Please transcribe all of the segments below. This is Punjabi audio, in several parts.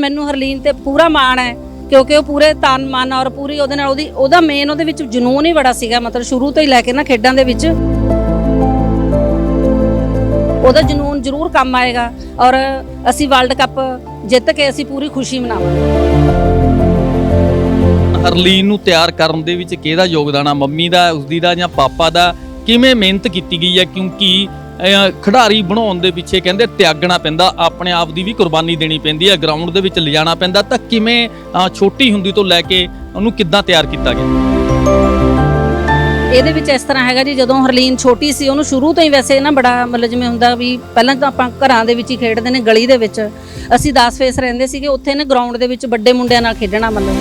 ਮੈਨੂੰ ਹਰਲੀਨ ਤੇ ਪੂਰਾ ਮਾਣ ਹੈ, ਕਿਉਂਕਿ ਉਹ ਪੂਰੇ ਤਨ, ਮਨ ਔਰ ਪੂਰੀ ਉਹਦੇ ਨਾਲ ਉਹਦੀ, ਉਹਦਾ ਮੇਨ ਉਹਦੇ ਵਿੱਚ ਜਨੂਨ ਹੀ ਬੜਾ ਸੀਗਾ, ਮਤਲਬ ਸ਼ੁਰੂ ਤੋਂ ਹੀ ਲੈ ਕੇ ਨਾ ਖੇਡਾਂ ਦੇ ਵਿੱਚ। ਉਹਦਾ ਜਨੂਨ ਜ਼ਰੂਰ ਕੰਮ ਆਏਗਾ ਔਰ ਅਸੀਂ ਵਰਲਡ ਕੱਪ ਜਿੱਤ ਕੇ ਅਸੀਂ ਪੂਰੀ ਖੁਸ਼ੀ ਮਨਾਵਾਂਗੇ। ਹਰਲੀਨ ਨੂੰ ਤਿਆਰ ਕਰਨ ਦੇ ਵਿੱਚ ਕਿਹਦਾ ਯੋਗਦਾਨ ਆ? ਮੰਮੀ ਦਾ, ਉਸਦੀ ਦਾ ਜਾਂ ਪਾਪਾ ਦਾ? ਕਿਵੇਂ ਮਿਹਨਤ ਕੀਤੀ ਗਈ ਹੈ ਕਿਉਂਕਿ ਖਿਡਾਰੀ ਬਣਾਉਣ ਦੇ ਪਿੱਛੇ ਕਹਿੰਦੇ ਤਿਆਗਣਾ ਪੈਂਦਾ, ਆਪਣੇ ਆਪ ਦੀ ਵੀ ਕੁਰਬਾਨੀ ਦੇਣੀ ਪੈਂਦੀ ਹੈ ਗਰਾਊਂਡ ਦੇ ਵਿੱਚ ਲਿਜਾਣਾ ਪੈਂਦਾ, ਤਾਂ ਕਿਵੇਂ ਛੋਟੀ ਹੁੰਦੀ ਤੋਂ ਲੈ ਕੇ ਉਹਨੂੰ ਕਿੱਦਾਂ ਤਿਆਰ ਕੀਤਾ ਗਿਆ? ਇਹਦੇ ਵਿੱਚ ਇਸ ਤਰ੍ਹਾਂ ਹੈਗਾ ਜੀ, ਜਦੋਂ ਹਰਲੀਨ ਛੋਟੀ ਸੀ, ਉਹਨੂੰ ਸ਼ੁਰੂ ਤੋਂ ਹੀ ਵੈਸੇ ਨਾ ਬੜਾ ਮਤਲਬ ਜਿਵੇਂ ਹੁੰਦਾ ਵੀ ਪਹਿਲਾਂ ਤਾਂ ਆਪਾਂ ਘਰਾਂ ਦੇ ਵਿੱਚ ਹੀ ਖੇਡਦੇ ਨੇ, ਗਲੀ ਦੇ ਵਿੱਚ। ਅਸੀਂ 10 ਫੇਸ ਰਹਿੰਦੇ ਸੀਗੇ, ਉੱਥੇ ਨੇ ਗਰਾਊਂਡ ਦੇ ਵਿੱਚ ਵੱਡੇ ਮੁੰਡਿਆਂ ਨਾਲ ਖੇਡਣਾ ਮਤਲਬ।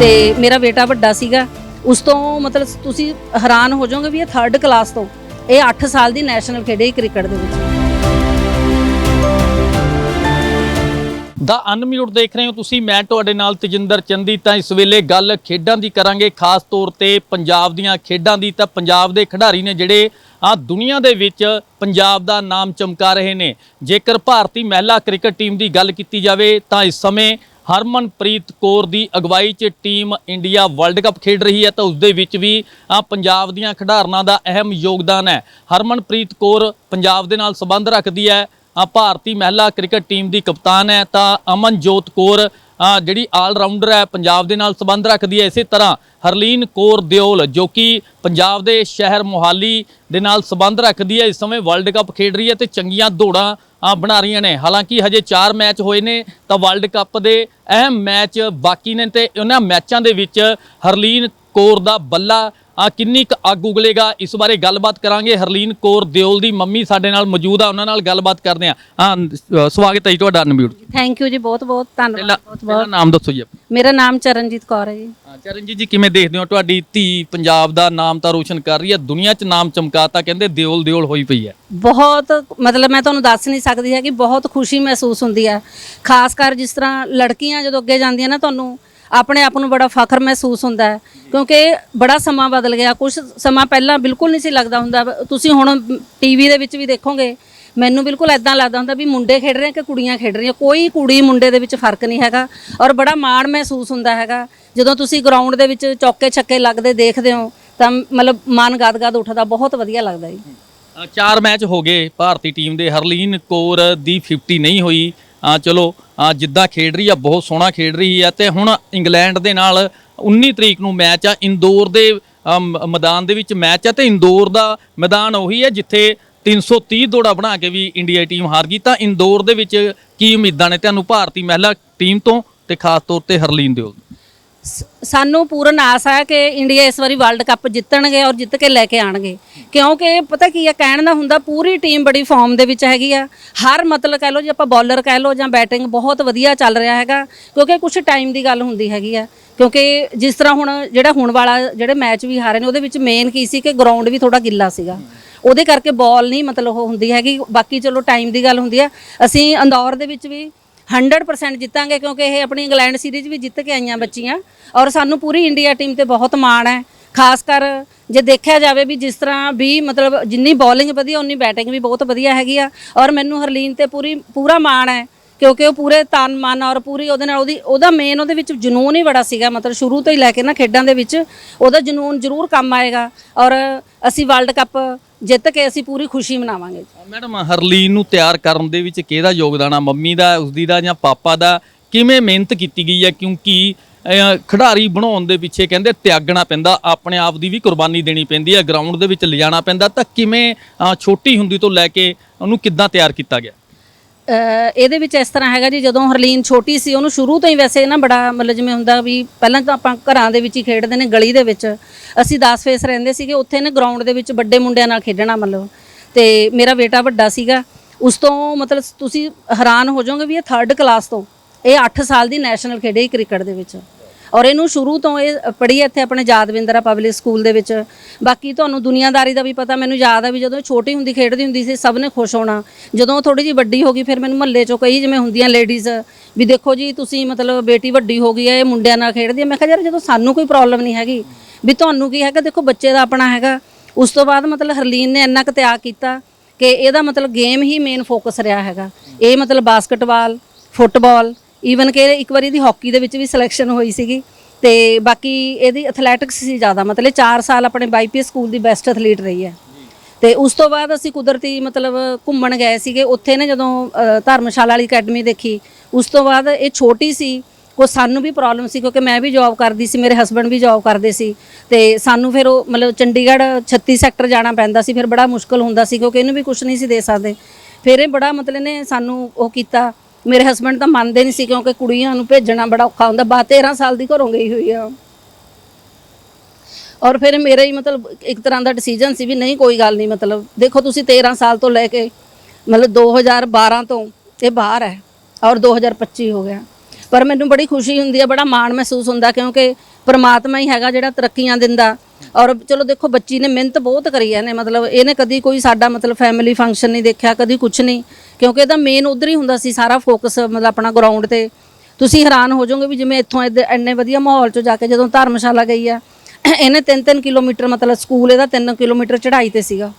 ਤੇ ਮੇਰਾ ਬੇਟਾ ਵੱਡਾ ਸੀਗਾ ਉਸ ਤੋਂ ਮਤਲਬ ਤੁਸੀਂ ਹੈਰਾਨ ਹੋ ਜਾਓਗੇ ਵੀ ਇਹ 3rd ਕਲਾਸ ਤੋਂ, ਇਹ 8 ਸਾਲ ਦੀ ਨੈਸ਼ਨਲ ਖੇਡੇ ਕ੍ਰਿਕਟ ਦੇ ਵਿੱਚ। ਦਾ ਅਨਮਿਊਟ ਦੇਖ ਰਹੇ ਹੋ ਤੁਸੀਂ, ਮੈਂ ਤੁਹਾਡੇ ਨਾਲ ਤਜਿੰਦਰ ਚੰਦੀ ਤਾਂ ਇਸ ਵੇਲੇ ਗੱਲ ਖੇਡਾਂ ਦੀ ਕਰਾਂਗੇ, ਖਾਸ ਤੌਰ ਤੇ ਪੰਜਾਬ ਦੀਆਂ ਖੇਡਾਂ ਦੀ। ਤਾਂ ਪੰਜਾਬ ਦੇ ਖਿਡਾਰੀ ਨੇ ਜਿਹੜੇ ਆ ਦੁਨੀਆ ਦੇ ਵਿੱਚ ਪੰਜਾਬ ਦਾ ਨਾਮ ਚਮਕਾ ਰਹੇ ਨੇ। ਜੇਕਰ ਭਾਰਤੀ ਮਹਿਲਾ ਕ੍ਰਿਕਟ ਟੀਮ ਦੀ ਗੱਲ ਕੀਤੀ ਜਾਵੇ, ਤਾਂ ਇਸ ਸਮੇਂ ਹਰਮਨਪ੍ਰੀਤ ਕੌਰ ਦੀ ਅਗਵਾਈ 'ਚ ਟੀਮ ਇੰਡੀਆ ਵਰਲਡ ਕੱਪ ਖੇਡ ਰਹੀ ਹੈ ਤਾਂ ਉਸ ਦੇ ਵਿੱਚ ਵੀ ਪੰਜਾਬ ਦੀਆਂ ਖਿਡਾਰਨਾਂ ਦਾ ਅਹਿਮ ਯੋਗਦਾਨ ਹੈ। ਹਰਮਨਪ੍ਰੀਤ ਕੌਰ ਪੰਜਾਬ ਦੇ ਨਾਲ ਸੰਬੰਧ ਰੱਖਦੀ ਹੈ। ਭਾਰਤੀ ਮਹਿਲਾ ਕ੍ਰਿਕਟ ਟੀਮ ਦੀ ਕਪਤਾਨ ਹੈ ਤਾਂ ਅਮਨਜੋਤ ਕੌਰ ਜਿਹੜੀ ਆਲ ਰਾਊਂਡਰ ਹੈ, ਪੰਜਾਬ ਦੇ ਨਾਲ ਸੰਬੰਧ ਰੱਖਦੀ ਹੈ ਇਸੇ ਤਰ੍ਹਾਂ ਹਰਲੀਨ ਕੌਰ ਦਿਓਲ, ਜੋ ਕਿ ਪੰਜਾਬ ਦੇ ਸ਼ਹਿਰ ਮੋਹਾਲੀ ਦੇ ਨਾਲ ਸੰਬੰਧ ਰੱਖਦੀ ਹੈ, ਇਸ ਸਮੇਂ ਵਰਲਡ ਕੱਪ ਖੇਡ ਰਹੀ ਹੈ ਤੇ ਚੰਗੀਆਂ ਦੌੜਾਂ ਬਣਾ ਰਹੀਆਂ ਨੇ। ਹਾਲਾਂਕਿ ਹਜੇ 4 ਮੈਚ ਹੋਏ ਨੇ, ਤਾਂ ਵਰਲਡ ਕੱਪ ਦੇ ਅਹਿਮ ਮੈਚ ਬਾਕੀ ਨੇ ਤੇ ਉਹਨਾਂ ਮੈਚਾਂ ਦੇ ਵਿੱਚ ਹਰਲੀਨ ਕੌਰ ਦਾ ਬੱਲਾ। ਆ ਕਿੰਨੀ ਕੁ ਅੱਗ ਉਗਲੇਗਾ ਇਸ ਬਾਰੇ ਗੱਲਬਾਤ ਕਰਾਂਗੇ। ਹਰਲੀਨ ਕੌਰ ਦਿਓਲ ਦੀ ਮੰਮੀ ਸਾਡੇ ਨਾਲ ਮੌਜੂਦ ਆ ਉਹਨਾਂ ਨਾਲ ਗੱਲਬਾਤ ਕਰਦੇ ਆ। ਹਾਂ ਸਵਾਗਤ ਹੈ ਜੀ ਤੁਹਾਡਾ ਅਨਮਿਊਟ। ਥੈਂਕ ਯੂ ਜੀ ਬਹੁਤ ਬਹੁਤ ਧੰਨਵਾਦ ਬਹੁਤ ਬਹੁਤ। ਨਾਮ ਦੱਸੋ ਜੀ। ਮੇਰਾ ਨਾਮ ਚਰਨਜੀਤ ਕੌਰ ਹੈ ਜੀ। ਹਾਂ ਚਰਨਜੀਤ ਜੀ ਕਿਵੇਂ ਦੇਖਦੇ ਹੋ? ਤੁਹਾਡੀ ਧੀ ਪੰਜਾਬ ਦਾ ਨਾਮ ਤਾਂ ਰੋਸ਼ਨ ਕਰ ਰਹੀ ਹੈ ਦੁਨੀਆ 'ਚ ਨਾਮ ਚਮਕਾਤਾ ਕਹਿੰਦੇ ਦਿਓਲ ਦਿਓਲ ਹੋਈ ਪਈ ਹੈ। ਬਹੁਤ ਮਤਲਬ ਮੈਂ ਤੁਹਾਨੂੰ ਦੱਸ ਨਹੀਂ ਸਕਦੀ ਹੈ ਕਿ ਬਹੁਤ ਖੁਸ਼ੀ ਮਹਿਸੂਸ ਹੁੰਦੀ ਹੈ। ਖਾਸ ਕਰ ਜਿਸ ਤਰ੍ਹਾਂ ਲੜਕੀਆਂ ਜਦੋਂ ਅੱਗੇ ਜਾਂਦੀਆਂ ਨਾ ਤੁਹਾਨੂੰ ਆਪਣੇ ਆਪ ਨੂੰ ਬੜਾ ਫਖਰ ਮਹਿਸੂਸ ਹੁੰਦਾ ਹੈ, ਕਿਉਂਕਿ ਬੜਾ ਸਮਾਂ ਬਦਲ ਗਿਆ। ਕੁਝ ਸਮਾਂ ਪਹਿਲਾਂ ਬਿਲਕੁਲ ਨਹੀਂ ਸੀ ਲੱਗਦਾ ਹੁੰਦਾ। ਤੁਸੀਂ ਹੁਣ ਟੀਵੀ ਦੇ ਵਿੱਚ ਵੀ ਦੇਖੋਗੇ, ਮੈਨੂੰ ਬਿਲਕੁਲ ਐਦਾਂ ਲੱਗਦਾ ਹੁੰਦਾ ਵੀ ਮੁੰਡੇ ਖੇਡ ਰਹੇ ਆ ਕਿ ਕੁੜੀਆਂ ਖੇਡ ਰਹੀਆਂ। ਕੋਈ ਕੁੜੀ ਮੁੰਡੇ ਦੇ ਵਿੱਚ ਫ਼ਰਕ ਨਹੀਂ ਹੈਗਾ ਔਰ ਬੜਾ ਮਾਣ ਮਹਿਸੂਸ ਹੁੰਦਾ ਹੈਗਾ। ਜਦੋਂ ਤੁਸੀਂ ਗਰਾਊਂਡ ਦੇ ਵਿੱਚ ਚੌਕੇ ਛੱਕੇ ਲੱਗਦੇ ਦੇਖਦੇ ਹੋ, ਤਾਂ ਮਤਲਬ ਮਨ ਗਦਗਦ ਉੱਠਦਾ। ਬਹੁਤ ਵਧੀਆ ਲੱਗਦਾ ਜੀ। ਚਾਰ ਮੈਚ ਹੋ ਗਏ। ਭਾਰਤੀ ਟੀਮ ਦੇ ਹਰਲੀਨ ਕੌਰ ਦੀ 50 ਨਹੀਂ ਹੋਈ। ਆ ਚਲੋ ਅ, ਜਿੱਦਾਂ ਖੇਡ ਰਹੀ ਆ ਬਹੁਤ ਸੋਹਣਾ ਖੇਡ ਰਹੀ ਆ ਤੇ ਹੁਣ ਇੰਗਲੈਂਡ ਦੇ ਨਾਲ 19 ਤਰੀਕ ਨੂੰ ਮੈਚ ਆ ਇੰਦੌਰ ਦੇ ਮ- ਮੈਦਾਨ ਦੇ ਵਿੱਚ ਮੈਚ ਆ ਤੇ ਇੰਦੌਰ ਦਾ ਮੈਦਾਨ ਉਹੀ ਹੈ ਜਿੱਥੇ 330 ਦੌੜਾ ਬਣਾ ਕੇ ਵੀ ਇੰਡੀਆ ਟੀਮ ਹਾਰ ਗਈ। ਤਾਂ ਇੰਦੌਰ ਦੇ ਵਿੱਚ ਕੀ ਉਮੀਦਾਂ ਨੇ? ਤੁਹਾਨੂੰ ਭਾਰਤੀ ਮਹਿਲਾ ਟੀਮ ਤੋਂ ਤੇ ਖਾਸ ਤੌਰ ਤੇ ਹਰਲੀਨ ਦਿਓਲ। ਸਾਨੂੰ ਪੂਰਨ ਆਸ ਹੈ ਕਿ ਇੰਡੀਆ ਇਸ ਵਾਰੀ ਵਰਲਡ ਕੱਪ ਜਿੱਤਣਗੇ ਔਰ ਜਿੱਤ ਕੇ ਲੈ ਕੇ ਆਣਗੇ। ਕਿਉਂਕਿ ਪਤਾ ਕੀ ਹੈ, ਕਹਿਣ ਦਾ ਹੁੰਦਾ, ਪੂਰੀ ਟੀਮ ਬੜੀ ਫਾਰਮ ਦੇ ਵਿੱਚ ਹੈਗੀ ਆ। ਹਰ ਮਤਲਬ ਕਹਿ ਲਓ ਜੇ, ਆਪਾਂ ਬੌਲਰ ਕਹਿ ਲਓ ਜਾਂ ਬੈਟਿੰਗ ਬਹੁਤ ਵਧੀਆ ਚੱਲ ਰਿਹਾ ਹੈਗਾ, ਕਿਉਂਕਿ ਕੁਝ ਟਾਈਮ ਦੀ ਗੱਲ ਹੁੰਦੀ ਹੈਗੀ ਆ। ਕਿਉਂਕਿ ਜਿਸ ਤਰ੍ਹਾਂ ਹੁਣ ਜਿਹੜਾ ਹੁਣ ਵਾਲਾ ਜਿਹੜੇ ਮੈਚ ਵੀ ਹਾਰੇ ਨੇ, ਉਹਦੇ ਵਿੱਚ ਮੇਨ ਕੀ ਸੀ ਕਿ ਗਰਾਊਂਡ ਵੀ ਥੋੜਾ ਗਿੱਲਾ ਸੀਗਾ। ਉਹਦੇ ਕਰਕੇ ਬਾਲ ਨਹੀਂ ਮਤਲਬ ਉਹ ਹੁੰਦੀ ਹੈਗੀ। ਬਾਕੀ ਚਲੋ ਟਾਈਮ ਦੀ ਗੱਲ ਹੁੰਦੀ ਆ। ਅਸੀਂ ਅੰਦੌਰ ਦੇ ਵਿੱਚ ਵੀ 100% ਜਿੱਤਾਂਗੇ ਕਿਉਂਕਿ ਇਹ ਆਪਣੀ ਇੰਗਲੈਂਡ ਸੀਰੀਜ਼ ਵੀ ਜਿੱਤ ਕੇ ਆਈਆਂ ਬੱਚੀਆਂ। ਔਰ ਸਾਨੂੰ ਪੂਰੀ ਇੰਡੀਆ ਟੀਮ ਤੇ ਬਹੁਤ ਮਾਣ ਹੈ। ਖਾਸ ਕਰ ਜੇ ਦੇਖਿਆ ਜਾਵੇ ਵੀ ਜਿਸ ਤਰ੍ਹਾਂ ਵੀ ਮਤਲਬ ਜਿੰਨੀ ਬੋਲਿੰਗ ਵਧੀਆ, ਉਨੀ ਬੈਟਿੰਗ ਵੀ ਬਹੁਤ ਵਧੀਆ ਹੈਗੀ ਆ। ਔਰ ਮੈਨੂੰ ਹਰਲੀਨ ਤੇ ਪੂਰੀ, ਪੂਰਾ ਮਾਣ ਹੈ ਕਿਉਂਕਿ ਉਹ ਪੂਰੇ ਤਨ ਮਨ ਔਰ ਪੂਰੀ ਉਹਦੇ ਨਾਲ ਉਹਦੀ, ਉਹਦਾ ਮੇਨ ਉਹਦੇ ਵਿੱਚ ਜਨੂਨ ਹੀ ਬੜਾ ਸੀਗਾ। ਮਤਲਬ ਸ਼ੁਰੂ ਤੋਂ ਹੀ ਲੈ ਕੇ ਨਾ ਖੇਡਾਂ ਦੇ ਵਿੱਚ ਉਹਦਾ ਜਨੂਨ ਜ਼ਰੂਰ ਕੰਮ ਆਏਗਾ। ਔਰ ਅਸੀਂ ਵਰਲਡ ਕੱਪ ਜਿੱਤ ਕੇ ਅਸੀਂ ਪੂਰੀ ਖੁਸ਼ੀ ਮਨਾਵਾਂਗੇ ਮੈਡਮ, ਹਰਲੀਨ ਨੂੰ ਤਿਆਰ ਕਰਨ ਦੇ ਵਿੱਚ ਕਿਹਦਾ ਯੋਗਦਾਨ ਆ? ਮੰਮੀ ਦਾ, ਉਸਦੀ ਦਾ ਜਾਂ ਪਾਪਾ ਦਾ? ਕਿਵੇਂ ਮਿਹਨਤ ਕੀਤੀ ਗਈ ਹੈ ਕਿਉਂਕਿ ਖਿਡਾਰੀ ਬਣਾਉਣ ਦੇ ਪਿੱਛੇ ਕਹਿੰਦੇ ਤਿਆਗਣਾ ਪੈਂਦਾ, ਆਪਣੇ ਆਪ ਦੀ ਵੀ ਕੁਰਬਾਨੀ ਦੇਣੀ ਪੈਂਦੀ ਹੈ ਗਰਾਊਂਡ ਦੇ ਵਿੱਚ ਲਿਜਾਣਾ ਪੈਂਦਾ, ਤਾਂ ਕਿਵੇਂ ਛੋਟੀ ਹੁੰਦੀ ਤੋਂ ਲੈ ਕੇ ਉਹਨੂੰ ਕਿੱਦਾਂ ਤਿਆਰ ਕੀਤਾ ਗਿਆ? ਇਹਦੇ ਵਿੱਚ ਇਸ ਤਰ੍ਹਾਂ ਹੈਗਾ ਜੀ, ਜਦੋਂ ਹਰਲੀਨ ਛੋਟੀ ਸੀ, ਉਹਨੂੰ ਸ਼ੁਰੂ ਤੋਂ ਹੀ ਵੈਸੇ ਨਾ ਬੜਾ ਮਤਲਬ ਜਿਵੇਂ ਹੁੰਦਾ ਵੀ ਪਹਿਲਾਂ ਤਾਂ ਆਪਾਂ ਘਰਾਂ ਦੇ ਵਿੱਚ ਹੀ ਖੇਡਦੇ ਨੇ ਗਲੀ ਦੇ ਵਿੱਚ। ਅਸੀਂ 10 ਫੇਸ ਰਹਿੰਦੇ ਸੀਗੇ, ਉੱਥੇ ਨੇ ਗਰਾਊਂਡ ਦੇ ਵਿੱਚ ਵੱਡੇ ਮੁੰਡਿਆਂ ਨਾਲ ਖੇਡਣਾ ਮਤਲਬ। ਤੇ ਮੇਰਾ ਬੇਟਾ ਵੱਡਾ ਸੀਗਾ, ਉਸ ਤੋਂ ਮਤਲਬ ਤੁਸੀਂ ਹੈਰਾਨ ਹੋ ਜਾਓਗੇ ਵੀ ਇਹ 3rd ਕਲਾਸ ਤੋਂ। ਇਹ 8 ਸਾਲ ਦੀ ਨੈਸ਼ਨਲ ਖੇਡੇ ਕ੍ਰਿਕਟ ਦੇ ਵਿੱਚ। ਔਰ ਇਹਨੂੰ ਸ਼ੁਰੂ ਤੋਂ ਇਹ ਪੜ੍ਹੀ ਇੱਥੇ ਆਪਣੇ ਯਾਦਵਿੰਦਰਾ ਪਬਲਿਕ ਸਕੂਲ ਦੇ ਵਿੱਚ। ਬਾਕੀ ਤੁਹਾਨੂੰ ਦੁਨੀਆਦਾਰੀ ਦਾ ਵੀ ਪਤਾ, ਮੈਨੂੰ ਯਾਦ ਆ ਵੀ ਜਦੋਂ ਇਹ ਛੋਟੀ ਹੁੰਦੀ, ਖੇਡਦੀ ਹੁੰਦੀ ਸੀ, ਸਭ ਨੇ ਖੁਸ਼ ਹੋਣਾ। ਜਦੋਂ ਥੋੜੀ ਜਿਹੀ ਵੱਡੀ ਹੋ ਗਈ, ਫਿਰ ਮੈਨੂੰ ਮਹੱਲੇ ਚੋਂ ਕਈ ਜਿਵੇਂ ਹੁੰਦੀਆਂ ਲੇਡੀਜ਼ ਵੀ ਦੇਖੋ ਜੀ, ਤੁਸੀਂ ਮਤਲਬ ਬੇਟੀ ਵੱਡੀ ਹੋ ਗਈ ਹੈ, ਇਹ ਮੁੰਡਿਆਂ ਨਾਲ ਖੇਡਦੀ ਹੈ। ਮੈਂ ਕਿਹਾ, ਯਾਰ ਜਦੋਂ ਸਾਨੂੰ ਕੋਈ ਪ੍ਰੋਬਲਮ ਨਹੀਂ ਹੈਗੀ, ਵੀ ਤੁਹਾਨੂੰ ਕੀ ਹੈਗਾ? ਦੇਖੋ ਬੱਚੇ ਦਾ ਆਪਣਾ ਹੈਗਾ। ਉਸ ਤੋਂ ਬਾਅਦ ਮਤਲਬ ਹਰਲੀਨ ਨੇ ਇੰਨਾ ਕੁ ਤਿਆਗ ਕੀਤਾ ਕਿ ਇਹਦਾ ਮਤਲਬ ਗੇਮ ਹੀ ਮੇਨ ਫੋਕਸ ਰਿਹਾ ਹੈਗਾ। ਇਹ ਮਤਲਬ ਬਾਸਕਟਬਾਲ ਫੁੱਟਬਾਲ ਈਵਨ ਕਿ ਇੱਕ ਵਾਰੀ ਇਹਦੀ ਹਾਕੀ ਦੇ ਵਿੱਚ ਵੀ ਸਿਲੈਕਸ਼ਨ ਹੋਈ ਸੀਗੀ ਤੇ ਬਾਕੀ ਇਹਦੀ ਐਥਲੈਟਿਕਸ ਸੀ ਜ਼ਿਆਦਾ, ਮਤਲਬ 4 ਸਾਲ ਆਪਣੇ ਬਾਈਪੀਐਸ ਸਕੂਲ ਦੀ ਬੈਸਟ ਐਥਲੀਟ ਰਹੀ ਹੈ। ਤੇ ਉਸ ਤੋਂ ਬਾਅਦ ਅਸੀਂ ਕੁਦਰਤੀ ਮਤਲਬ ਘੁੰਮਣ ਗਏ ਸੀਗੇ। ਉੱਥੇ ਨੇ ਜਦੋਂ ਧਰਮਸ਼ਾਲਾ ਵਾਲੀ ਅਕੈਡਮੀ ਦੇਖੀ, ਉਸ ਤੋਂ ਬਾਅਦ ਇਹ ਛੋਟੀ ਸੀ ਕੋ ਸਾਨੂੰ ਵੀ ਪ੍ਰੋਬਲਮ ਸੀ ਕਿਉਂਕਿ ਮੈਂ ਵੀ ਜੌਬ ਕਰਦੀ ਸੀ, ਮੇਰੇ ਹਸਬੰਡ ਵੀ ਜੌਬ ਕਰਦੇ ਸੀ। ਤੇ ਸਾਨੂੰ ਫਿਰ ਉਹ ਮਤਲਬ ਚੰਡੀਗੜ੍ਹ 36 ਸੈਕਟਰ ਜਾਣਾ ਪੈਂਦਾ ਸੀ, ਫਿਰ ਬੜਾ ਮੁਸ਼ਕਲ ਹੁੰਦਾ ਸੀ ਕਿਉਂਕਿ ਇਹਨੂੰ ਵੀ ਕੁਝ ਨਹੀਂ ਸੀ ਦੇ ਸਕਦੇ। ਫਿਰ ਇਹ ਬੜਾ ਮਤਲਬ ਨੇ ਸਾਨੂੰ ਉਹ ਕੀਤਾ ਮੇਰੇ ਹਸਬੰਡ ਤਾਂ ਮੰਨਦੇ ਨਹੀਂ ਸੀ ਕਿਉਂਕਿ ਕੁੜੀਆਂ ਨੂੰ ਭੇਜਣਾ ਬੜਾ ਔਖਾ ਹੁੰਦਾ। ਬਾ 13 ਸਾਲ ਦੀ ਘਰੋਂ ਗਈ ਹੋਈ ਆ। ਔਰ ਫਿਰ ਮੇਰਾ ਹੀ ਮਤਲਬ ਇੱਕ ਤਰ੍ਹਾਂ ਦਾ ਡਿਸੀਜਨ ਸੀ ਵੀ ਨਹੀਂ, ਕੋਈ ਗੱਲ ਨਹੀਂ, ਮਤਲਬ ਦੇਖੋ ਤੁਸੀਂ 13 ਸਾਲ ਤੋਂ ਲੈ ਕੇ ਮਤਲਬ 2012 ਤੋਂ ਇਹ ਬਾਹਰ ਹੈ ਔਰ 2025 ਹੋ ਗਿਆ। ਪਰ ਮੈਨੂੰ ਬੜੀ ਖੁਸ਼ੀ ਹੁੰਦੀ ਹੈ ਬੜਾ ਮਾਣ ਮਹਿਸੂਸ ਹੁੰਦਾ ਕਿਉਂਕਿ ਪਰਮਾਤਮਾ ਹੀ ਹੈਗਾ ਜਿਹੜਾ ਤਰੱਕੀਆਂ ਦਿੰਦਾ। ਔਰ ਚਲੋ ਦੇਖੋ ਬੱਚੀ ਨੇ ਮਿਹਨਤ ਬਹੁਤ ਕਰੀ ਹੈ ਨੇ ਮਤਲਬ ਇਹਨੇ ਕਦੀ ਕੋਈ ਸਾਡਾ ਮਤਲਬ ਫੈਮਿਲੀ ਫੰਕਸ਼ਨ ਨਹੀਂ ਦੇਖਿਆ, ਕਦੀ ਕੁਝ ਨਹੀਂ। ਕਿਉਂਕਿ ਇਹਦਾ ਮੇਨ ਉਧਰ ਹੀ ਹੁੰਦਾ ਸੀ ਸਾਰਾ ਫੋਕਸ ਮਤਲਬ ਆਪਣਾ ਗਰਾਊਂਡ ਤੇ। ਤੁਸੀਂ ਹੈਰਾਨ ਹੋ ਜਾਓਗੇ ਵੀ ਜਿਵੇਂ ਇੱਥੋਂ ਇੱਧਰ ਇੰਨੇ ਵਧੀਆ ਮਾਹੌਲ 'ਚ ਜਾ ਕੇ ਜਦੋਂ ਧਰਮਸ਼ਾਲਾ ਗਈ ਆ, ਇਹਨੇ 3-3 ਕਿਲੋਮੀਟਰ ਮਤਲਬ ਸਕੂਲ ਇਹਦਾ 3 ਕਿਲੋਮੀਟਰ ਚੜ੍ਹਾਈ ਤੇ ਸੀਗਾ।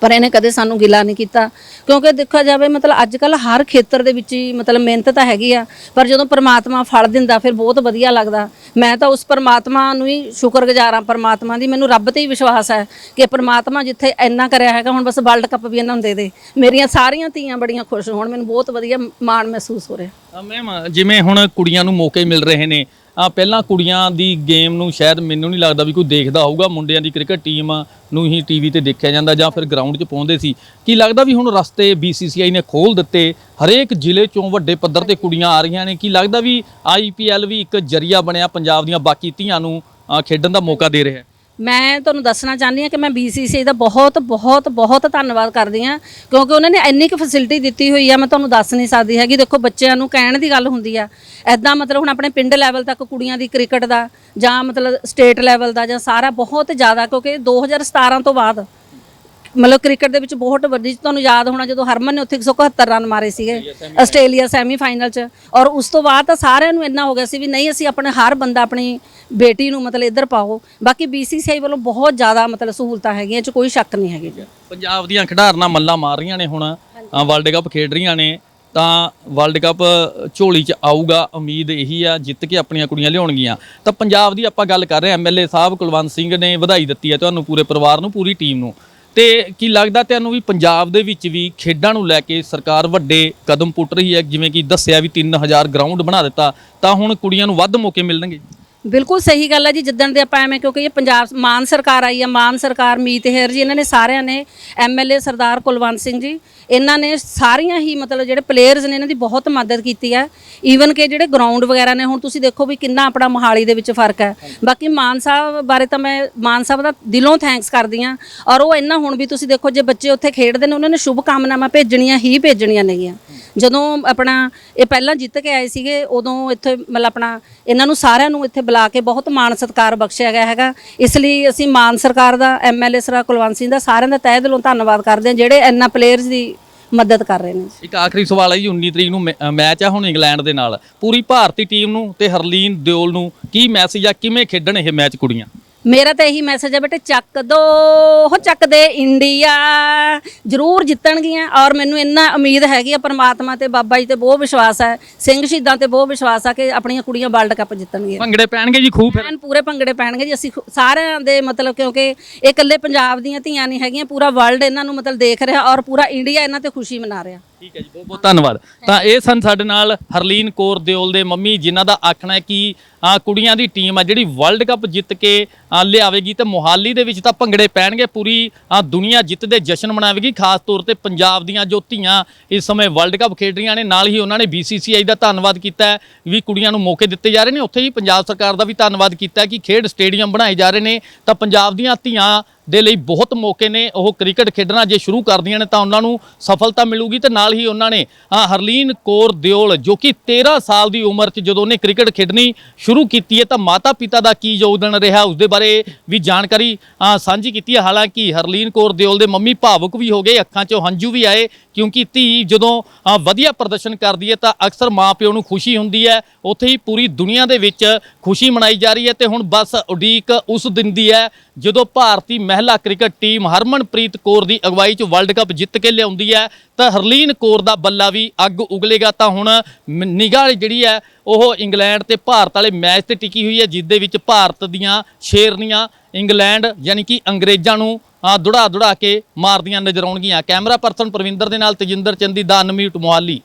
ਪਰ ਇਹਨੇ ਕਦੇ ਸਾਨੂੰ ਗਿਲਾ ਨਹੀਂ ਕੀਤਾ। ਕਿਉਂਕਿ ਦੇਖਿਆ ਜਾਵੇ, ਮਤਲਬ ਅੱਜ ਕੱਲ ਹਰ ਖੇਤਰ ਦੇ ਵਿੱਚ ਹੀ ਮਤਲਬ ਮਿਹਨਤ ਤਾਂ ਹੈਗੀ ਆ, ਪਰ ਜਦੋਂ ਪਰਮਾਤਮਾ ਫਲ ਦਿੰਦਾ, ਫਿਰ ਬਹੁਤ ਵਧੀਆ ਲੱਗਦਾ। ਮੈਂ ਤਾਂ ਉਸ ਪਰਮਾਤਮਾ ਨੂੰ ਹੀ ਸ਼ੁਕਰਗੁਜ਼ਾਰ ਹਾਂ, ਪਰਮਾਤਮਾ ਦੀ। ਮੈਨੂੰ ਰੱਬ ਤੇ ਹੀ ਵਿਸ਼ਵਾਸ ਹੈ ਕਿ ਪਰਮਾਤਮਾ ਜਿੱਥੇ ਇੰਨਾ ਕਰਿਆ ਹੈਗਾ, ਹੁਣ ਬਸ ਵਰਲਡ ਕੱਪ ਵੀ ਇਹਨਾਂ ਨੂੰ ਦੇ ਦੇ। ਮੇਰੀਆਂ ਸਾਰੀਆਂ ਧੀਆਂ ਬੜੀਆਂ ਖੁਸ਼ ਹੋਣ, ਮੈਨੂੰ ਬਹੁਤ ਵਧੀਆ ਮਾਣ ਮਹਿਸੂਸ ਹੋ ਰਿਹਾ। ਮੈਮ ਜਿਵੇਂ ਹੁਣ ਕੁੜੀਆਂ ਨੂੰ ਮੌਕੇ ਮਿਲ ਰਹੇ ਨੇ ਪਹਿਲਾਂ ਕੁੜੀਆਂ ਦੀ ਗੇਮ ਨੂੰ ਸ਼ਾਇਦ ਮੈਨੂੰ ਨਹੀਂ ਲੱਗਦਾ ਵੀ ਕੋਈ ਦੇਖਦਾ ਹੋਊਗਾ। ਮੁੰਡਿਆਂ ਦੀ ਕ੍ਰਿਕਟ ਟੀਮ ਨੂੰ ਹੀ ਟੀਵੀ ਤੇ ਦੇਖਿਆ ਜਾਂਦਾ ਜਾਂ ਫਿਰ ਗਰਾਊਂਡ 'ਚ ਪਹੁੰਚਦੇ ਸੀ। ਕੀ ਲੱਗਦਾ ਵੀ ਹੁਣ ਰਸਤੇ BCCI ਨੇ ਖੋਲ ਦਿੱਤੇ? ਹਰੇਕ ਜ਼ਿਲ੍ਹੇ 'ਚੋਂ ਵੱਡੇ ਪੱਧਰ ਤੇ ਕੁੜੀਆਂ ਆ ਰਹੀਆਂ ਨੇ। ਕੀ ਲੱਗਦਾ ਵੀ IPL ਵੀ ਇੱਕ ਜਰੀਆ ਬਣਿਆ ਪੰਜਾਬ ਦੀਆਂ ਬਾਕੀ ਧੀਆਂ ਨੂੰ ਖੇਡਣ ਦਾ ਮੌਕਾ ਦੇ ਰਿਹਾ ਹੈ? ਮੈਂ ਤੁਹਾਨੂੰ ਦੱਸਣਾ ਚਾਹੁੰਦੀ ਹਾਂ ਕਿ ਮੈਂ BCCI ਦਾ ਬਹੁਤ ਬਹੁਤ ਬਹੁਤ ਧੰਨਵਾਦ ਕਰਦੀ ਹਾਂ, ਕਿਉਂਕਿ ਉਹਨਾਂ ਨੇ ਇੰਨੀ ਕੁ ਫੈਸਿਲਿਟੀ ਦਿੱਤੀ ਹੋਈ ਆ, ਮੈਂ ਤੁਹਾਨੂੰ ਦੱਸ ਨਹੀਂ ਸਕਦੀ ਹੈਗੀ। ਦੇਖੋ, ਬੱਚਿਆਂ ਨੂੰ ਕਹਿਣ ਦੀ ਗੱਲ ਹੁੰਦੀ ਆ ਐਦਾਂ ਮਤਲਬ ਹੁਣ ਆਪਣੇ ਪਿੰਡ ਲੈਵਲ ਤੱਕ ਕੁੜੀਆਂ ਦੀ ਕ੍ਰਿਕਟ ਦਾ ਜਾਂ ਮਤਲਬ ਸਟੇਟ ਲੈਵਲ ਦਾ ਜਾਂ ਸਾਰਾ ਬਹੁਤ ਜ਼ਿਆਦਾ, ਕਿਉਂਕਿ 2017 ਤੋਂ ਬਾਅਦ ਮਤਲਬ ਕ੍ਰਿਕਟ ਦੇ ਵਿੱਚ ਬਹੁਤ ਵੱਡੀ ਤੁਹਾਨੂੰ ਯਾਦ ਹੋਣਾ ਜਦੋਂ ਹਰਮਨ ਨੇ ਉੱਥੇ 171 ਰਨ ਮਾਰੇ ਸੀਗੇ ਆਸਟ੍ਰੇਲੀਆ ਸੈਮੀ ਫਾਈਨਲ 'ਚ। ਔਰ ਉਸ ਤੋਂ ਬਾਅਦ ਤਾਂ ਸਾਰਿਆਂ ਨੂੰ ਇੰਨਾ ਹੋ ਗਿਆ ਸੀ ਵੀ ਨਹੀਂ ਅਸੀਂ ਆਪਣੇ ਹਰ ਬੰਦਾ ਆਪਣੀ ਬੇਟੀ ਨੂੰ ਮਤਲਬ ਇੱਧਰ ਪਾਓ। ਬਾਕੀ BCCI ਵੱਲੋਂ ਬਹੁਤ ਜ਼ਿਆਦਾ ਮਤਲਬ ਸਹੂਲਤਾਂ ਹੈਗੀਆਂ ਇਹ 'ਚ ਕੋਈ ਸ਼ੱਕ ਨਹੀਂ ਹੈਗੀ। ਪੰਜਾਬ ਦੀਆਂ ਖਿਡਾਰਨਾਂ ਮੱਲਾਂ ਮਾਰ ਰਹੀਆਂ ਨੇ ਹੁਣ। ਵਰਲਡ ਕੱਪ ਖੇਡ ਰਹੀਆਂ ਨੇ ਤਾਂ ਵਰਲਡ ਕੱਪ ਝੋਲੀ 'ਚ ਆਊਗਾ ਉਮੀਦ ਇਹੀ ਆ ਜਿੱਤ ਕੇ ਆਪਣੀਆਂ ਕੁੜੀਆਂ ਲਿਆਉਣਗੀਆਂ। ਤਾਂ ਪੰਜਾਬ ਦੀ ਆਪਾਂ ਗੱਲ ਕਰ ਰਹੇ ਹਾਂ ਐਮਐਲਏ ਸਾਹਿਬ ਕੁਲਵੰਤ ਸਿੰਘ ਨੇ ਵਧਾਈ ਦਿੱਤੀ ਹੈ ਤੁਹਾਨੂੰ ਪੂਰੇ ਪਰਿਵਾਰ ਨੂੰ ਪੂਰੀ ਟੀਮ ਨੂੰ। ਤੇ ਕੀ ਲੱਗਦਾ ਤੁਹਾਨੂੰ ਵੀ ਪੰਜਾਬ ਦੇ ਵਿੱਚ ਵੀ ਖੇਡਾਂ ਨੂੰ ਲੈ ਕੇ ਸਰਕਾਰ ਵੱਡੇ ਕਦਮ ਪੁੱਟ ਰਹੀ ਹੈ? ਜਿਵੇਂ ਕਿ ਦੱਸਿਆ ਵੀ 3000 ਗਰਾਊਂਡ ਬਣਾ ਦਿੱਤਾ, ਤਾਂ ਹੁਣ ਕੁੜੀਆਂ ਨੂੰ ਵੱਧ ਮੌਕੇ ਮਿਲਣਗੇ। ਬਿਲਕੁਲ ਸਹੀ ਗੱਲ ਹੈ ਜੀ, ਜਿੱਦਣ ਦੇ ਆਪਾਂ ਐਵੇਂ ਕਿਉਂਕਿ ਇਹ ਪੰਜਾਬ ਮਾਨ ਸਰਕਾਰ ਆਈ ਆ, ਮਾਨ ਸਰਕਾਰ ਮੀਤ ਹੈਰ ਜੀ, ਇਹਨਾਂ ਨੇ ਸਾਰਿਆਂ ਨੇ ਐਮਐਲਏ ਸਰਦਾਰ ਕੁਲਵੰਤ ਸਿੰਘ ਜੀ, ਇਹਨਾਂ ਨੇ ਸਾਰੀਆਂ ਹੀ ਮਤਲਬ ਜਿਹੜੇ ਪਲੇਅਰਸ ਨੇ ਇਹਨਾਂ ਦੀ ਬਹੁਤ ਮਦਦ ਕੀਤੀ ਹੈ ਈਵਨ ਕਿ ਜਿਹੜੇ ਗਰਾਊਂਡ ਵਗੈਰਾ ਨੇ, ਹੁਣ ਤੁਸੀਂ ਦੇਖੋ ਵੀ ਕਿੰਨਾ ਆਪਣਾ ਮੋਹਾਲੀ ਦੇ ਵਿੱਚ ਫ਼ਰਕ ਹੈ ਬਾਕੀ ਮਾਨ ਸਾਹਿਬ ਬਾਰੇ ਤਾਂ ਮੈਂ, ਮਾਨ ਸਾਹਿਬ ਦਾ ਦਿਲੋਂ ਥੈਂਕਸ ਕਰਦੀ ਹਾਂ ਔਰ ਉਹ ਇੰਨਾ ਹੁਣ ਵੀ ਤੁਸੀਂ ਦੇਖੋ, ਜੇ ਬੱਚੇ ਉੱਥੇ ਖੇਡਦੇ ਨੇ, ਉਹਨਾਂ ਨੇ ਸ਼ੁਭ ਕਾਮਨਾਵਾਂ ਭੇਜਣੀਆਂ ਹੀ ਭੇਜਣੀਆਂ ਨੇਗੀਆਂ। ਜਦੋਂ ਆਪਣਾ ਇਹ ਪਹਿਲਾਂ ਜਿੱਤ ਕੇ ਆਏ ਸੀਗੇ, ਉਦੋਂ ਇੱਥੇ ਮਤਲਬ ਆਪਣਾ ਇਹਨਾਂ ਨੂੰ ਸਾਰਿਆਂ ਨੂੰ ਇੱਥੇ ਬੁਲਾ ਕੇ ਬਹੁਤ ਮਾਣ ਸਤਿਕਾਰ ਬਖਸ਼ਿਆ ਗਿਆ ਹੈਗਾ। ਇਸ ਲਈ ਅਸੀਂ ਮਾਨ ਸਰਕਾਰ ਦਾ ਐਮਐਲਏ ਸਰਾ ਕੁਲਵੰਤ ਸਿੰਘ ਦਾ ਸਾਰਿਆਂ ਦਾ ਤਹਿ ਦਿਲੋਂ ਧੰਨਵਾਦ ਕਰਦੇ ਹਾਂ, ਜਿਹੜੇ ਇੰਨਾ ਪਲੇਅਰਸ ਦੀ ਮਦਦ ਕਰ ਰਹੇ ਨੇ। ਇੱਕ ਆਖਰੀ ਸਵਾਲ ਹੈ ਜੀ 19 ਤਰੀਕ ਨੂੰ ਮੈਚ ਆ ਹੁਣ ਇੰਗਲੈਂਡ ਦੇ ਨਾਲ। ਪੂਰੀ ਭਾਰਤੀ ਟੀਮ ਨੂੰ ਤੇ ਹਰਲੀਨ ਦਿਓਲ ਨੂੰ ਕੀ ਮੈਸੇਜ ਆ, ਕਿਵੇਂ ਖੇਡਣ ਇਹ ਮੈਚ ਕੁੜੀਆਂ? ਮੇਰਾ ਤਾਂ ਇਹੀ ਮੈਸੇਜ ਹੈ ਬੇਟੇ ਚੱਕ ਦੋ ਹੋ ਚੱਕ ਦੇ ਇੰਡੀਆ ਜ਼ਰੂਰ ਜਿੱਤਣਗੀਆਂ ਔਰ ਮੈਨੂੰ ਇੰਨਾ ਉਮੀਦ ਹੈਗੀ ਆ ਪਰਮਾਤਮਾ ਤੇ ਬਾਬਾ ਜੀ ਤੇ ਬਹੁਤ ਵਿਸ਼ਵਾਸ ਹੈ ਸਿੰਘ ਸ਼ਹੀਦਾਂ ਤੇ ਬਹੁਤ ਵਿਸ਼ਵਾਸ ਆ ਕਿ ਆਪਣੀਆਂ ਕੁੜੀਆਂ ਵਰਲਡ ਕੱਪ ਜਿੱਤਣਗੀਆਂ। ਭੰਗੜੇ ਪੈਣਗੇ ਜੀ ਖੂਬ ਫਿਰ। ਐਨ ਪੂਰੇ ਭੰਗੜੇ ਪੈਣਗੇ ਜੀ ਅਸੀਂ ਖੁ- ਸਾਰਿਆਂ ਦੇ ਮਤਲਬ ਕਿਉਂਕਿ ਇਹ ਇਕੱਲੇ ਪੰਜਾਬ ਦੀਆਂ ਧੀਆਂ ਨਹੀਂ ਹੈਗੀਆਂ ਪੂਰਾ ਵਰਲਡ ਇਹਨਾਂ ਨੂੰ ਮਤਲਬ ਦੇਖ ਰਿਹਾ ਔਰ ਪੂਰਾ ਇੰਡੀਆ ਇਹਨਾਂ ਤੇ ਖੁਸ਼ੀ ਮਨਾ ਰਿਹਾ। ਠੀਕ ਹੈ ਜੀ ਬਹੁਤ ਬਹੁਤ ਧੰਨਵਾਦ। ਤਾਂ ਇਹ ਸਨ ਸਾਡੇ ਨਾਲ ਹਰਲੀਨ ਕੌਰ ਦਿਓਲ ਦੇ ਮੰਮੀ ਜਿਨ੍ਹਾਂ ਦਾ ਆਖਣਾ ਹੈ ਕਿ ਆ ਕੁੜੀਆਂ ਦੀ ਟੀਮ ਆ ਜਿਹੜੀ ਵਰਲਡ ਕੱਪ ਜਿੱਤ ਕੇ ਆ, ਲਿਆਵੇਗੀ ਤੇ ਮੋਹਾਲੀ ਦੇ ਵਿੱਚ ਤਾਂ ਭੰਗੜੇ ਪੈਣਗੇ ਪੂਰੀ ਆ, ਦੁਨੀਆ ਜਿੱਤ ਦੇ ਜਸ਼ਨ ਮਨਾਵੇਗੀ ਖਾਸ ਤੌਰ ਤੇ ਪੰਜਾਬ ਦੀਆਂ ਜੋ ਧੀਆਂ ਇਸ ਸਮੇਂ ਵਰਲਡ ਕੱਪ ਖੇਡ ਰਹੀਆਂ ਨੇ ਨਾਲ ਹੀ ਉਹਨਾਂ ਨੇ BCCI ਦਾ ਧੰਨਵਾਦ ਕੀਤਾ ਹੈ ਵੀ ਕੁੜੀਆਂ ਨੂੰ ਮੌਕੇ ਦਿੱਤੇ ਜਾ ਰਹੇ ਨੇ। ਉੱਥੇ ਹੀ ਪੰਜਾਬ ਸਰਕਾਰ ਦਾ ਵੀ ਧੰਨਵਾਦ ਕੀਤਾ ਹੈ ਕਿ ਖੇਡ ਸਟੇਡੀਅਮ ਬਣਾਏ ਜਾ ਰਹੇ ਨੇ। ਤਾਂ ਪੰਜਾਬ ਦੀਆਂ ਧੀਆਂ ਦੇ ਲਈ ਬਹੁਤ ਮੌਕੇ ਨੇ। ਉਹ ਕ੍ਰਿਕਟ ਖੇਡਣਾ ਜੇ ਸ਼ੁਰੂ ਕਰਦੀਆਂ ਨੇ ਤਾਂ ਉਹਨਾਂ ਨੂੰ ਸਫਲਤਾ ਮਿਲੂਗੀ ਤੇ ਨਾਲ ਹੀ ਉਹਨਾਂ ਨੇ ਹਰਲੀਨ ਕੌਰ ਦਿਓਲ, ਜੋ ਕਿ 13 ਸਾਲ ਦੀ ਉਮਰ 'ਚ ਜਦੋਂ ਉਹਨੇ ਕ੍ਰਿਕਟ ਖੇਡਣੀ ਸ਼ੁਰੂ ਕੀਤੀ ਹੈ ਤਾਂ ਮਾਤਾ ਪਿਤਾ ਦਾ ਕੀ ਯੋਗਦਾਨ ਰਿਹਾ ਉਸ ਦੇ ਬਾਰੇ ਵੀ ਜਾਣਕਾਰੀ ਸਾਂਝੀ ਕੀਤੀ ਹੈ। ਹਾਲਾਂਕਿ ਹਰਲੀਨ ਕੌਰ ਦਿਓਲ ਦੇ ਮੰਮੀ ਭਾਵੁਕ ਵੀ ਹੋ ਗਏ, ਅੱਖਾਂ 'ਚੋਂ ਹੰਝੂ ਵੀ ਆਏ, ਕਿਉਂਕਿ ਧੀ ਜਦੋਂ ਵਧੀਆ ਪ੍ਰਦਰਸ਼ਨ ਕਰਦੀ ਹੈ ਤਾਂ ਅਕਸਰ ਮਾਪਿਓ ਨੂੰ ਖੁਸ਼ੀ ਹੁੰਦੀ ਹੈ। ਉੱਥੇ ਹੀ ਪੂਰੀ ਦੁਨੀਆ ਦੇ ਵਿੱਚ ਖੁਸ਼ੀ ਮਨਾਈ ਜਾ ਰਹੀ ਹੈ ਤੇ ਹੁਣ ਬਸ ਉਡੀਕ ਉਸ ਦਿਨ ਦੀ ਹੈ ਜਦੋਂ ਭਾਰਤੀ ਮਹਿਲਾ ਕ੍ਰਿਕਟ ਟੀਮ ਹਰਮਨਪ੍ਰੀਤ ਕੌਰ ਦੀ ਅਗਵਾਈ 'ਚ ਵਰਲਡ ਕੱਪ ਜਿੱਤ ਕੇ ਲਿਆਉਂਦੀ ਹੈ, ਤਾਂ ਹਰਲੀਨ ਕੌਰ ਦਾ ਬੱਲਾ ਵੀ ਅੱਗ ਉਗਲੇਗਾ। ਤਾਂ ਹੁਣ ਨਿਗਾਹ ਜਿਹੜੀ ਹੈ, ਉਹ ਇੰਗਲੈਂਡ ਤੇ ਭਾਰਤ ਵਾਲੇ ਮੈਚ ਤੇ ਟਿਕੀ ਹੋਈ ਹੈ ਜਿਸ ਦੇ ਵਿੱਚ ਭਾਰਤ ਦੀਆਂ ਸ਼ੇਰਨੀਆਂ ਇੰਗਲੈਂਡ ਯਾਨੀ ਕਿ ਅੰਗਰੇਜ਼ਾਂ ਨੂੰ ਦੁੜਾ ਦੁੜਾ ਕੇ ਮਾਰਦੀਆਂ ਨਜ਼ਰ ਆਉਣਗੀਆਂ। ਕੈਮਰਾ ਪਰਸਨ ਪ੍ਰਵਿੰਦਰ ਦੇ ਨਾਲ ਤਜਿੰਦਰ ਚੰਦੀ ਦਾ ਅਨਮਿਊਟ ਮੋਹਾਲੀ।